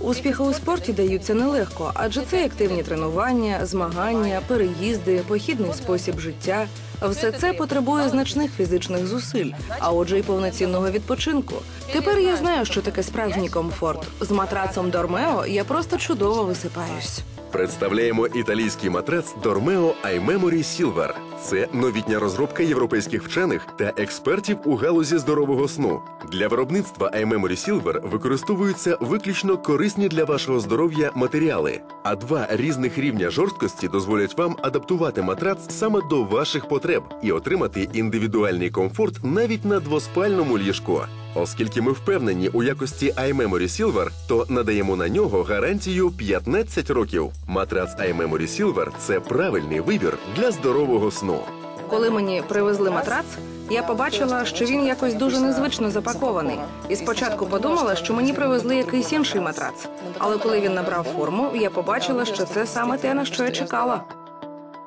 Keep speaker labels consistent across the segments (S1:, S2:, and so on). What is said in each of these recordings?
S1: Успіхи у спорті даються нелегко, адже це активні тренування, змагання, переїзди, похідний спосіб життя. Все це потребує значних фізичних зусиль, а отже, й повноцінного відпочинку. Тепер я знаю, що таке справжній комфорт. З матрацом Дормео я просто чудово висипаюсь.
S2: Представляємо італійський матрац Dormeo iMemory Silver. Це новітня розробка європейських вчених та експертів у галузі здорового сну. Для виробництва iMemory Silver використовуються виключно корисні для вашого здоров'я матеріали, а два різних рівня жорсткості дозволять вам адаптувати матрац саме до ваших потреб і отримати індивідуальний комфорт навіть на двоспальному ліжку. Оскільки ми впевнені у якості iMemory Silver, то надаємо на нього гарантію 15 років. Матрац iMemory Silver – це правильний вибір для здорового сну.
S1: Коли мені привезли матрац, я побачила, що він якось дуже незвично запакований. І спочатку подумала, що мені привезли якийсь інший матрац. Але коли він набрав форму, я побачила, що це саме те, на що я чекала.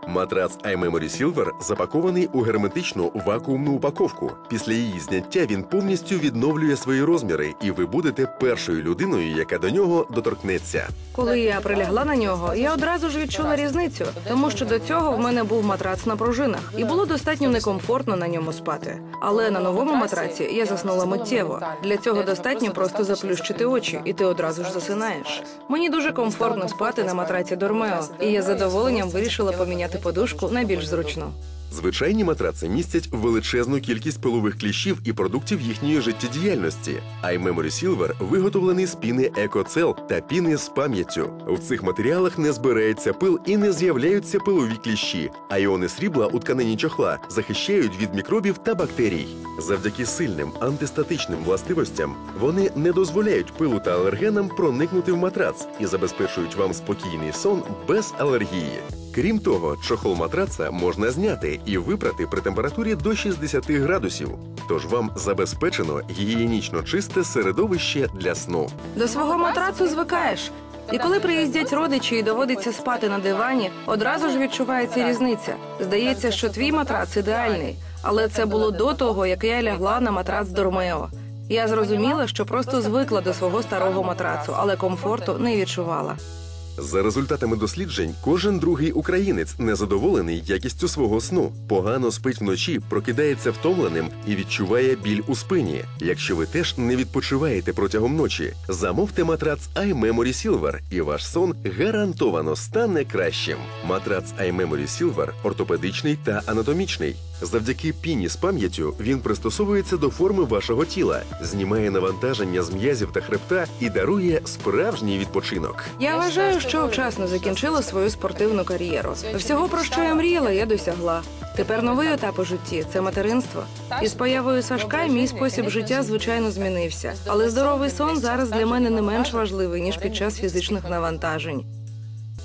S2: Матрац iMemory Silver запакований у герметичну вакуумну упаковку. Після її зняття він повністю відновлює свої розміри, і ви будете першою людиною, яка до нього доторкнеться.
S1: Коли я прилягла на нього, я одразу ж відчула різницю, тому що до цього в мене був матрац на пружинах, і було достатньо некомфортно на ньому спати. Але на новому матраці я заснула миттєво. Для цього достатньо просто заплющити очі, і ти одразу ж засинаєш. Мені дуже комфортно спати на матраці Дормео, і я з задоволенням вирішила поміняти подушку на більш зручну.
S2: Звичайні матраци містять величезну кількість пилових кліщів і продуктів їхньої життєдіяльності. iMemory Silver виготовлений з піни EcoCell та піни з пам'яттю. В цих матеріалах не збирається пил і не з'являються пилові кліщі, а іони срібла у тканині чохла захищають від мікробів та бактерій. Завдяки сильним антистатичним властивостям вони не дозволяють пилу та алергенам проникнути в матрац і забезпечують вам спокійний сон без алергії. Крім того, чохол матраца можна зняти і випрати при температурі до 60 градусів. Тож вам забезпечено гігієнічно чисте середовище для сну.
S1: До свого матрацу звикаєш. І коли приїздять родичі і доводиться спати на дивані, одразу ж відчувається різниця. Здається, що твій матрац ідеальний, але це було до того, як я лягла на матрац Дормео. Я зрозуміла, що просто звикла до свого старого матрацу, але комфорту не відчувала.
S2: За результатами досліджень, кожен другий українець незадоволений якістю свого сну, погано спить вночі, прокидається втомленим і відчуває біль у спині. Якщо ви теж не відпочиваєте протягом ночі, замовте матрац iMemory Silver, і ваш сон гарантовано стане кращим. Матрац iMemory Silver ортопедичний та анатомічний. Завдяки піні з пам'яттю він пристосовується до форми вашого тіла, знімає навантаження з м'язів та хребта і дарує справжній відпочинок.
S1: Я вважаю, що вчасно закінчила свою спортивну кар'єру. Всього, про що я мріяла, я досягла. Тепер новий етап у житті це материнство. І з появою Сашка мій спосіб життя звичайно змінився. Але здоровий сон зараз для мене не менш важливий ніж під час фізичних навантажень.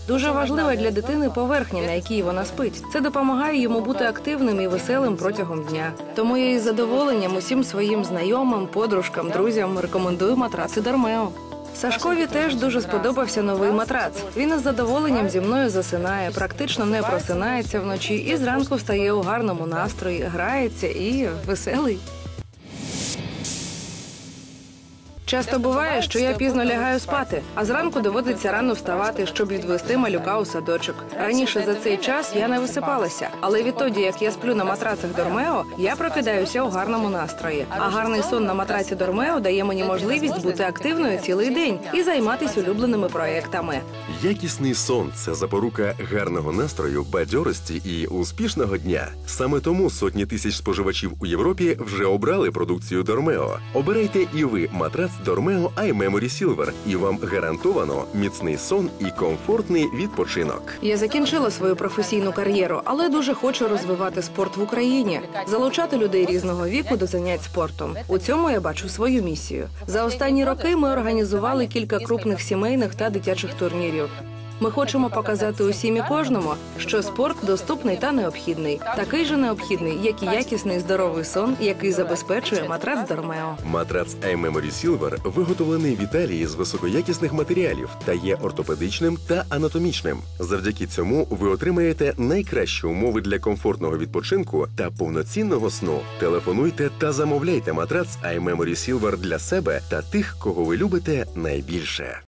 S1: Дуже важлива для дитини поверхня, на якій вона спить. Це допомагає йому бути активним і веселим протягом дня. Тому я із задоволенням усім своїм знайомим, подружкам, друзям рекомендую матраци Дармео. Сашкові теж дуже сподобався новий матрац. Він із задоволенням зі мною засинає, практично не просинається вночі і зранку встає у гарному настрої, грається і веселий. Часто буває, що я пізно лягаю спати, а зранку доводиться рано вставати, щоб відвести малюка у садочок. Раніше за цей час я не висипалася, але відтоді, як я сплю на матрацах Дормео, я прокидаюся у гарному настрої. А гарний сон на матраці Дормео дає мені можливість бути активною цілий день і займатися улюбленими проектами.
S2: Якісний сон це запорука гарного настрою, бадьорості і успішного дня. Саме тому сотні тисяч споживачів у Європі вже обрали продукцію Дормео. Обирайте і ви матрац Дормео iMemory Silver, і вам гарантовано міцний сон і комфортний відпочинок.
S1: Я закінчила свою професійну кар'єру, але дуже хочу розвивати спорт в Україні, залучати людей різного віку до занять спортом. У цьому я бачу свою місію. За останні роки ми організували кілька крупних сімейних та дитячих турнірів. Ми хочемо показати усім і кожному, що спорт доступний та необхідний, такий же необхідний, як і якісний здоровий сон, який забезпечує матрац Дормео.
S2: Матрац iMemory Silver виготовлений в Італії з високоякісних матеріалів та є ортопедичним та анатомічним. Завдяки цьому ви отримаєте найкращі умови для комфортного відпочинку та повноцінного сну. Телефонуйте та замовляйте матрац iMemory Silver для себе та тих, кого ви любите найбільше.